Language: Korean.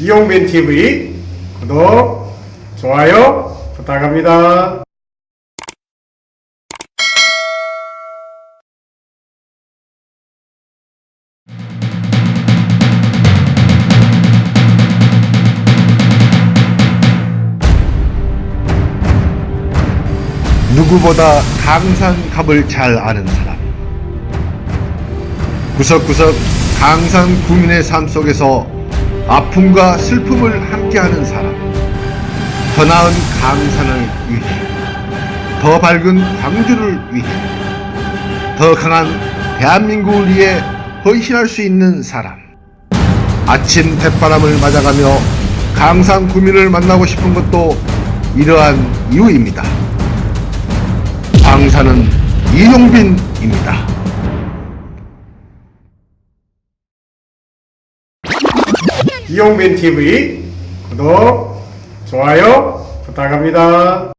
이용빈 TV 구독, 좋아요 부탁합니다. 누구보다 강산갑을 잘 아는 사람. 구석구석 강산 구민의 삶 속에서 아픔과 슬픔을 함께하는 사람. 더 나은 강산을 위해, 더 밝은 광주를 위해, 더 강한 대한민국을 위해 헌신할 수 있는 사람. 아침 햇바람을 맞아가며 강산 구민을 만나고 싶은 것도 이러한 이유입니다. 강사는 이용빈입니다. 이용빈 TV 구독, 좋아요 부탁합니다.